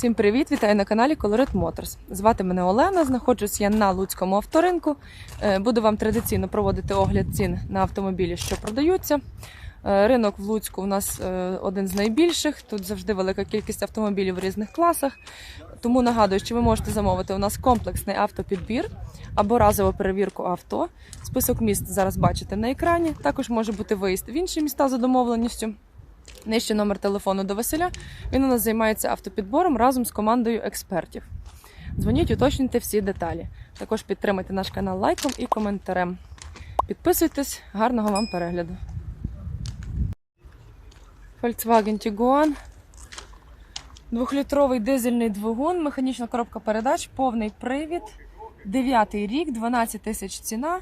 Всім привіт! Вітаю на каналі Colorit Motors. Звати мене Олена. Знаходжусь я на Луцькому авторинку. Е, Буду вам традиційно проводити огляд цін на автомобілі, що продаються. Е, Ринок в Луцьку у нас е, один з найбільших. Тут завжди велика кількість автомобілів в різних класах. Тому нагадую, що ви можете замовити у нас комплексний автопідбір або разову перевірку авто. Список міст зараз бачите на екрані. Також може бути виїзд в інші міста за домовленістю. Нижче номер телефону до Василя. Він у нас займається автопідбором разом з командою експертів. Дзвоніть, уточнюйте всі деталі. Також підтримайте наш канал лайком і коментарем. Підписуйтесь, гарного вам перегляду. Volkswagen Tiguan. Двохлітровий дизельний двигун, механічна коробка передач, повний привід. Дев'ятий рік, 12 тисяч ціна.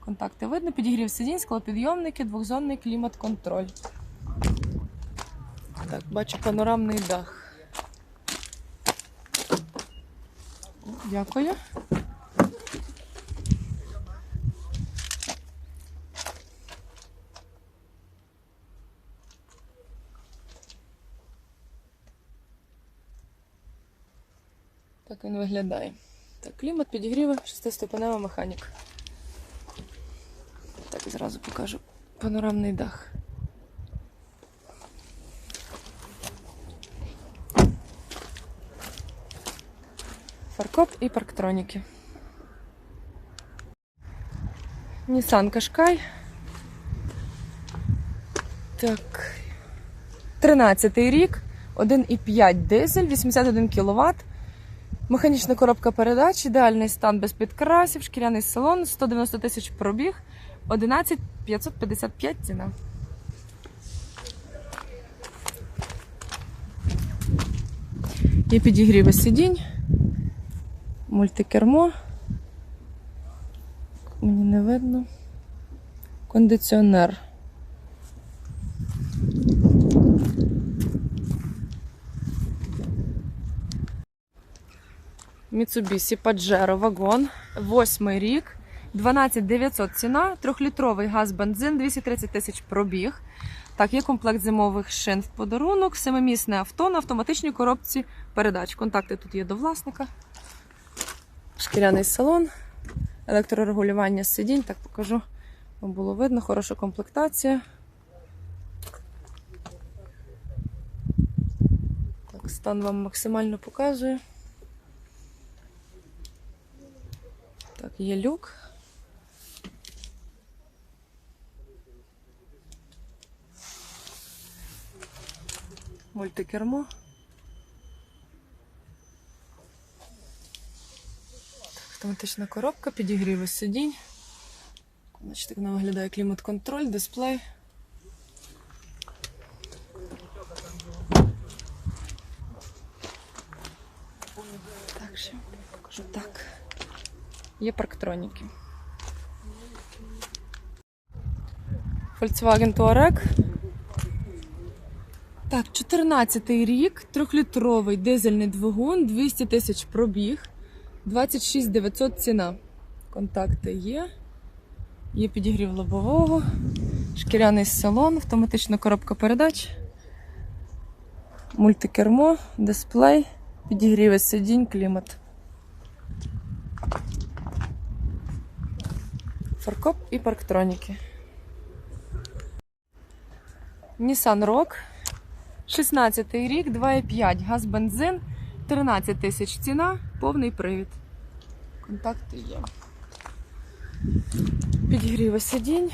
Контакти видно, підігрів сидінь, склопідйомники, двохзонний клімат-контроль. Так, бачу панорамний дах. Дякую. Так він виглядає. Так, клімат підігріви, шестиступенева механіка. Так, зразу покажу панорамний дах. Фаркоп і парктроніки. Nissan Qashqai. Так. 13 рік, 1,5 дизель, 81 кВт. Механічна коробка передач, ідеальний стан без підкрасів, шкіряний салон, 190 тисяч пробіг, 11 555 ціна. Є підігріви сидінь, мультикермо. Мені не видно. Кондиціонер. Mitsubishi Pajero вагон, восьмий рік, 12 900 ціна, трьохлітровий газ бензин, 230 тисяч пробіг. Так, є комплект зимових шин в подарунок, семимісне авто на автоматичній коробці передач. Контакти тут є до власника. Шкіряний салон, електрорегулювання сидінь, так покажу, вам було видно, хороша комплектація. Так, стан вам максимально показує. Так, є люк. Мультикермо. Автоматична коробка, підігріви сидінь. Значить, так вона виглядає клімат-контроль, дисплей. Так, ще покажу так. Є парктроніки. Volkswagen Touareg. Так, 14 рік, трьохлітровий дизельний двигун, 200 тисяч пробіг, 26 900 ціна. Контакти є. Є підігрів лобового, шкіряний салон, автоматична коробка передач, мультикермо, дисплей, підігріви сидінь, клімат. Фаркоп і парктроніки. Nissan Rogue. 16 рік, 2,5 газ бензин, 13 тисяч ціна, повний привід. Контакти є. Підігріви сидінь.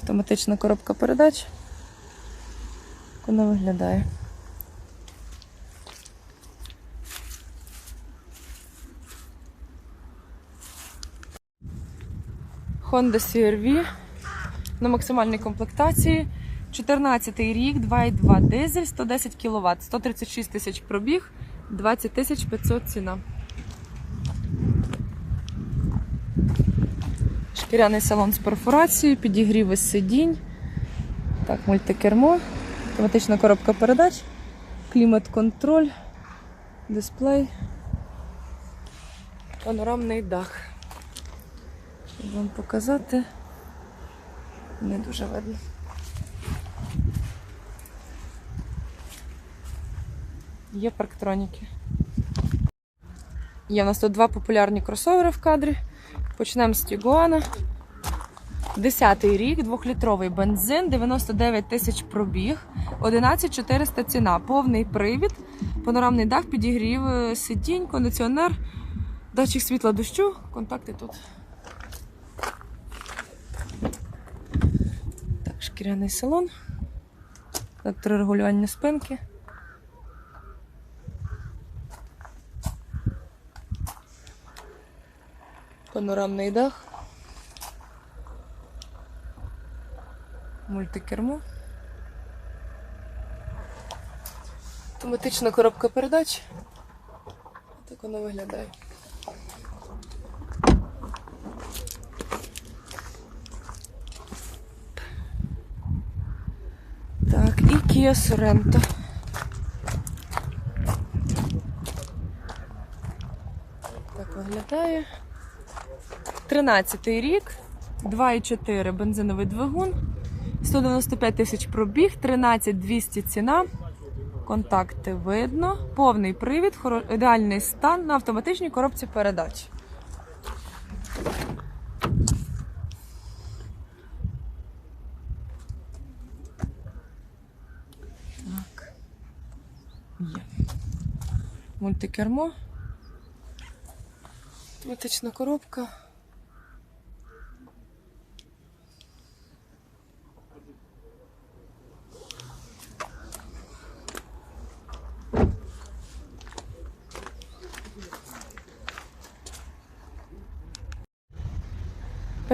Автоматична коробка передач. Вона виглядає. Honda CR-V на максимальній комплектації. 14 рік, 2,2 дизель, 110 кВт, 136 тисяч пробіг, 20 тисяч 500 ціна. Шкіряний салон з перфорацією, підігріви сидінь. Так, мультикермо, автоматична коробка передач, клімат-контроль, дисплей, панорамний дах. Щоб вам показати. Не дуже видно. Є парктроніки. Є в нас тут два популярні кросовери в кадрі. Почнемо з Тігуана. Десятий рік, двохлітровий бензин, 99 тисяч пробіг, 11 400 ціна, повний привід, панорамний дах, підігрів е, сидінь, кондиціонер, датчик світла дощу, контакти тут. Так, шкіряний салон, електрорегулювання спинки. Панорамний дах. Мультикермо. Автоматична коробка передач. Так воно виглядає. Так, і Kia Sorento. Так виглядає. 13 рік, 2,4 бензиновий двигун, 195 тисяч пробіг, 13 200 ціна. Контакти видно, повний привід, ідеальний стан на автоматичній коробці передач. Так. Є. Мультикермо. Автоматична коробка.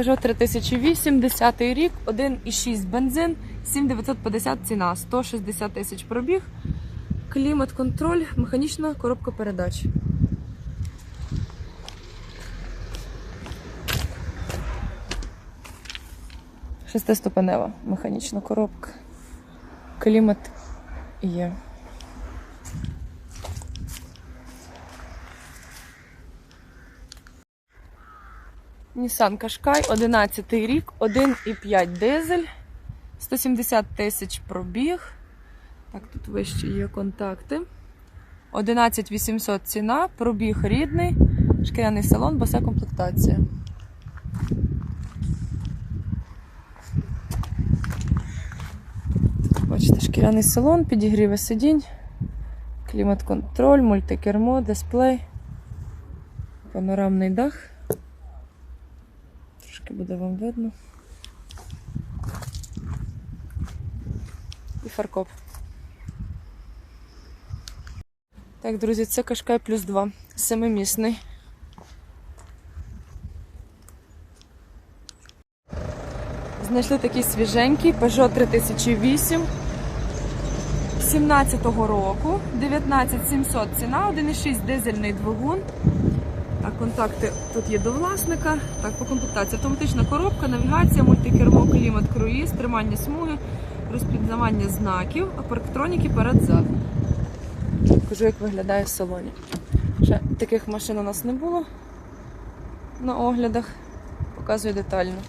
Peugeot 3008, 10 рік, 1,6 бензин, 7950 ціна, 160 тисяч пробіг, клімат-контроль, механічна коробка передач. Шестиступенева механічна коробка. Клімат є. Nissan Qashqai, 11 рік, 1,5 дизель, 170 тисяч пробіг. Так, тут вище є контакти. 11 800 ціна, пробіг рідний, шкіряний салон, боса комплектація. Бачите, шкіряний салон, підігріви сидінь, клімат-контроль, мультикермо, дисплей, панорамний дах. Трошки буде вам видно. І фаркоп. Так, друзі, це Кашкай плюс 2. Семимісний. Знайшли такий свіженький Peugeot 3008 17-го року. 19700 ціна, 1,6 дизельний двигун. Так, контакти тут є до власника. Так, по комплектації автоматична коробка, навігація, мультикермо, клімат, круїз, тримання смуги, розпізнавання знаків, а парктроніки перед-зад. Покажу, як виглядає в салоні. Ще таких машин у нас не було на оглядах. Показую детально.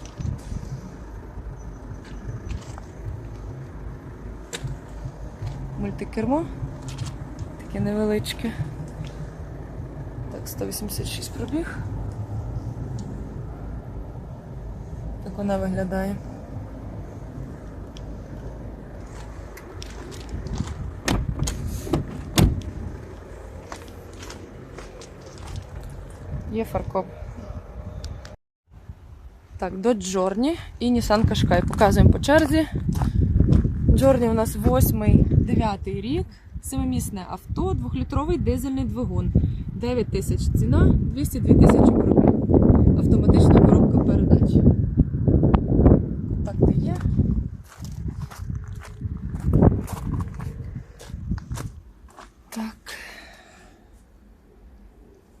Мультикермо. Таке невеличке. Так, 186 пробіг. Так вона виглядає. Є фаркоп. Так, до Джорні і Nissan Qashqai. Показуємо по черзі. Джорні у нас 8-9 рік. Семимісне авто, двохлітровий дизельний двигун. 9 тисяч ціна, 202 тисячі пробіг. Автоматична коробка передач. Контакти є. Так.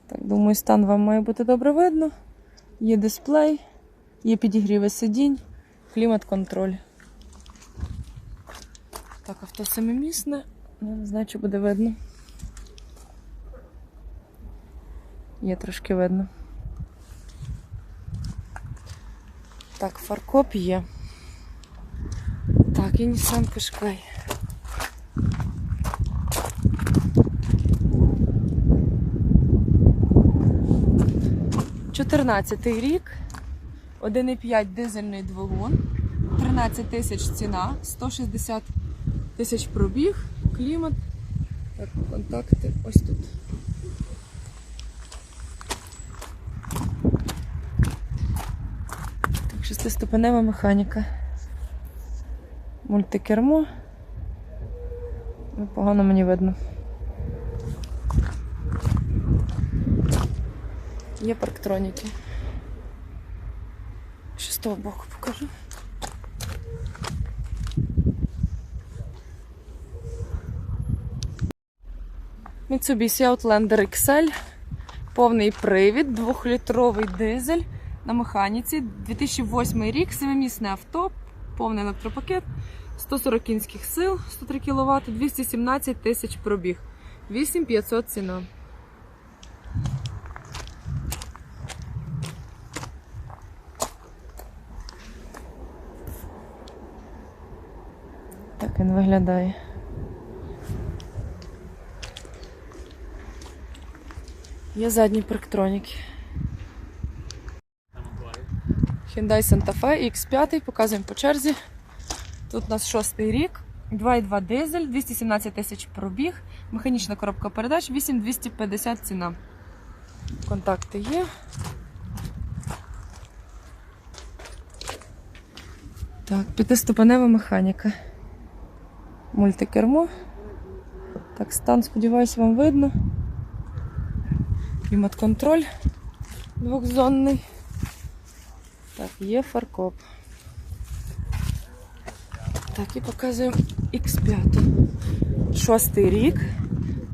Так, думаю, стан вам має бути добре видно. Є дисплей, є підігріви сидінь, клімат-контроль. Так, авто семимісне. Ну, не знаю, чи буде видно. Є трошки видно. Так, фаркоп є. Так, і Nissan Qashqai. Чотирнадцятий рік, 1,5 дизельний двигун, 13 тисяч ціна, 160 тисяч пробіг, клімат. Так, контакти ось тут. Шестиступенева механіка. Мультикермо. Ну, Погано мені видно. Є парктроніки. Ще з того боку покажу. Mitsubishi Outlander XL. Повний привід, 2-літровий дизель на механіці. 2008 рік, 7-місне авто, повний електропакет, 140 кінських сил, 103 кВт, 217 тисяч пробіг. 8500 ціна. Так він виглядає. Є задні парктроніки. Hyundai Santa Fe X5, показуємо по черзі. Тут у нас шостий рік, 2,2 дизель, 217 тисяч пробіг, механічна коробка передач, 8250 ціна. Контакти є. Так, п'ятиступенева механіка. Мультикермо. Так, стан, сподіваюся, вам видно. Клімат-контроль двохзонний. Є фаркоп. Так, і показуємо X5. Шостий рік.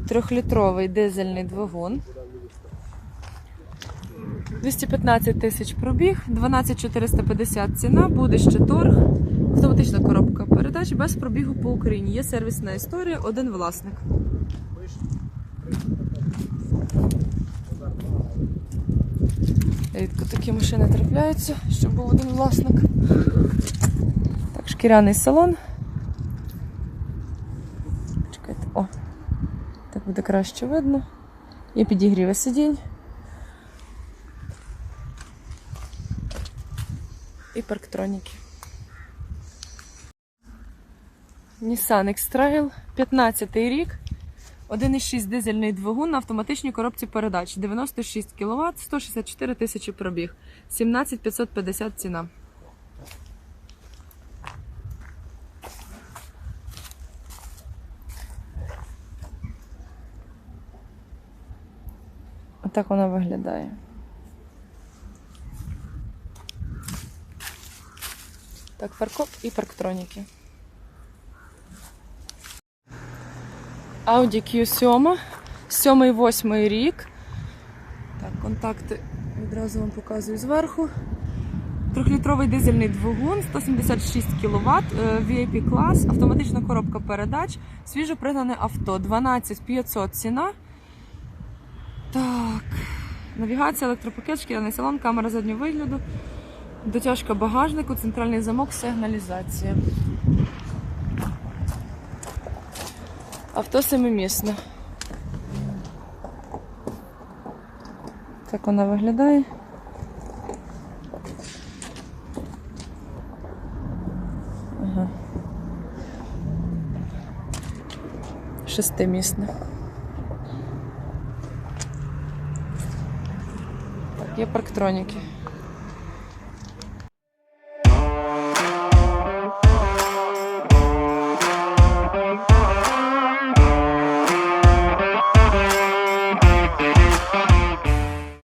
Трьохлітровий дизельний двигун. 215 тисяч пробіг, 12450 ціна, буде ще торг. Автоматична коробка передач без пробігу по Україні. Є сервісна історія, один власник. Рідко такі машини трапляються, щоб був один власник. Так, шкіряний салон. Чекайте, о, так буде краще видно. Є підігріви сидінь. І парктроніки. Nissan X-Trail, 15 рік. 1,6 дизельний двигун на автоматичній коробці передач. 96 кВт, 164 тисячі пробіг. 17 550 ціна. Отак вона виглядає. Так, фаркоп і парктроніки. Audi Q7, 7-8 рік. Так, контакти відразу вам показую зверху. Трьохлітровий дизельний двигун, 176 кВт, VIP клас, автоматична коробка передач, свіжо пригнане авто, 12500 ціна. Так, навігація, електропакет, шкіряний салон, камера заднього вигляду, дотяжка багажнику, центральний замок, сигналізація. Авто семимісне. Так вона виглядає. Шестимісне. Так, є парктроніки.